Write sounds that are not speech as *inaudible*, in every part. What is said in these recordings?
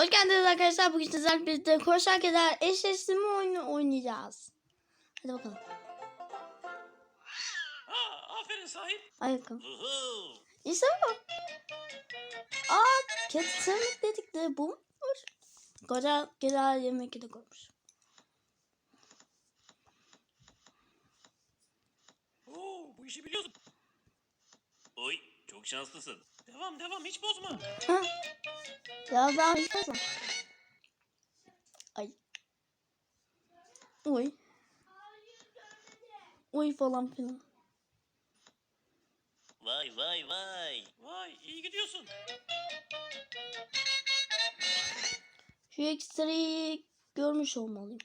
Hoş geldiniz arkadaşlar. Bugün sizlerle birlikte koşar kadar eşleştirme oyunu oynayacağız. Hadi bakalım. Ha, aferin sahip. Vuhu. İşte bu. Aa, kedi sırmık dedik de bu muymuş? Koca kadar yemek de koymuş. Oo, bu işi biliyorsun. Oy, çok şanslısın. Devam devam hiç bozma. Ha? Ya daha istersen. Ay. Oy. Oy falan filan. Vay vay vay. Vay iyi gidiyorsun. Şu ekstrayı görmüş olmalıyım.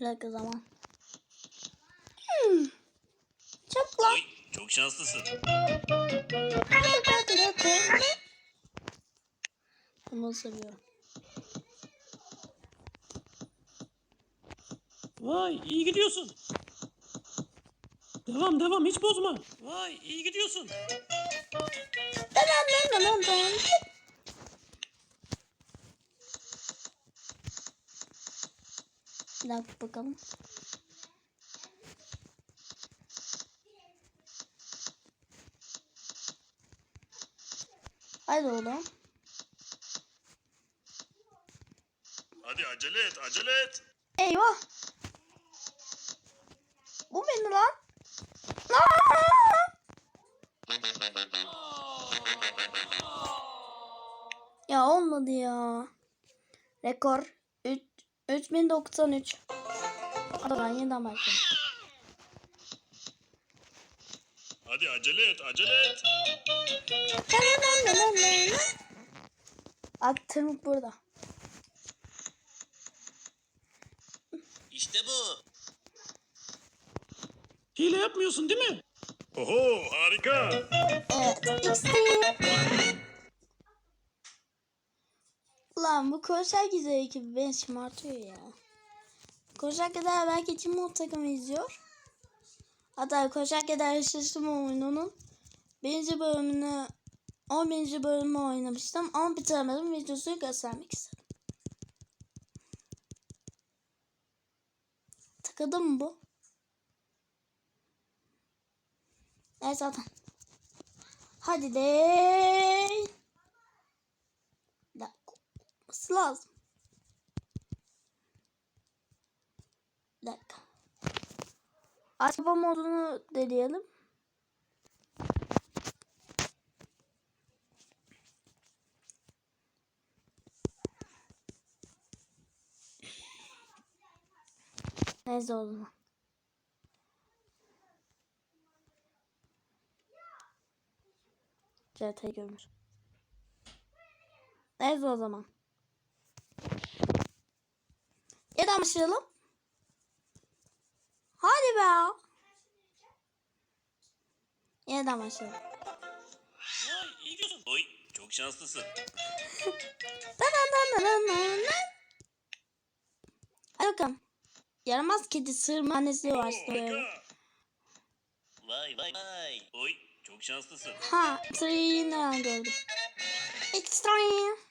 Bir dakika zaman. Hmm. Çabuk lan. Oy, çok şanslısın. Bunu seviyorum. Vay iyi gidiyorsun. Devam devam hiç bozma. Vay iyi gidiyorsun. Dan dan dan dakika bakalım. Haydi oğlum. Hadi acele et acele et. Eyvah. Bu beni lan. Ya olmadı ya. Rekor 3 3093. Hadi ben yeniden başlayayım. Hadi acele et acele et. Aktörüm burada. İşte bu. Hile yapmıyorsun değil mi? Oho harika. Evet. Ulan bu koşar güzel ekibi beni şımartıyor ya. Koşar kadar belki kim mod takımı izliyor. Hatta koşar kadar yaşasım oyununun birinci bölümünü 11. bölümü oynamıştım ama bitiremedim videosunu göstermek istedim. Takıldı mı bu? Evet zaten. Hadi de. Olması lazım. Bir dakika. Araba modunu deneyelim. Neyse o zaman. CT görmüş. Neyse o zaman. Yeniden başlayalım. Hadi be. Yeniden başlayalım. Vay iyi gidiyorsun. Oy çok şanslısın. Hadi bakalım. Yaramaz kedi sığırma annesi başlıyor. Vay vay vay. Oy çok şanslısın. Ha, sırayı yine gördüm. Extra. Hadi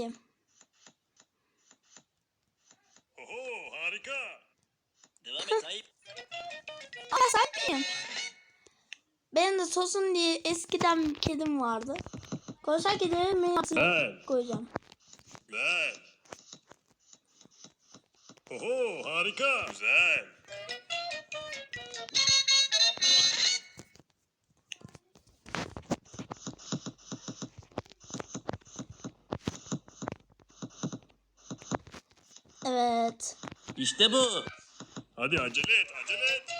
bakayım. Oho harika. Devam et sahip. *laughs* Ama sahip miyim? Benim de Tosun diye eskiden bir kedim vardı. Konuşan kedimi Ben. koyacağım. Güzel. Oho harika. Güzel. Evet. İşte bu. Hadi acele et acele et.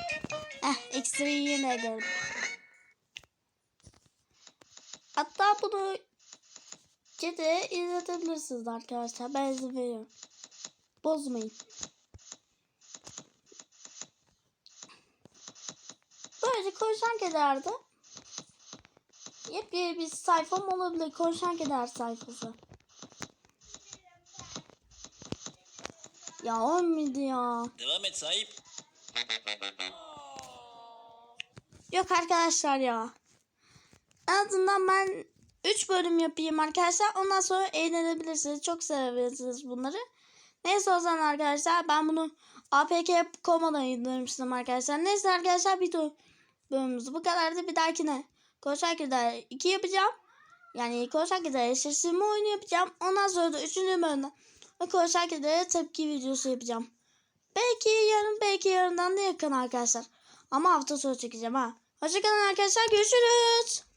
Eh, ekstrayı yine gördüm. Hatta bunu kediye izletebilirsiniz arkadaşlar. Ben izin veriyorum. Bozmayın. Böylece konuşan kederde yepyeni bir sayfam olabilir. Konuşan keder sayfası. Ya olmadı ya. Devam et sahip. Yok arkadaşlar ya. En azından ben 3 bölüm yapayım arkadaşlar. Ondan sonra eğlenebilirsiniz. Çok sevebilirsiniz bunları. Neyse o zaman arkadaşlar ben bunu APK komadan indirmiştim arkadaşlar. Neyse arkadaşlar bir bölümümüz bu kadardı. Bir dahakine Koşar Gider 2 yapacağım. Yani Koşar Gider şaşırma oyunu yapacağım. Ondan sonra da 3. bölümden Koşar Gider'e tepki videosu yapacağım. Belki yarın belki yarından da yakın arkadaşlar. Ama hafta sonu çekeceğim ha. Hoşçakalın arkadaşlar. Görüşürüz.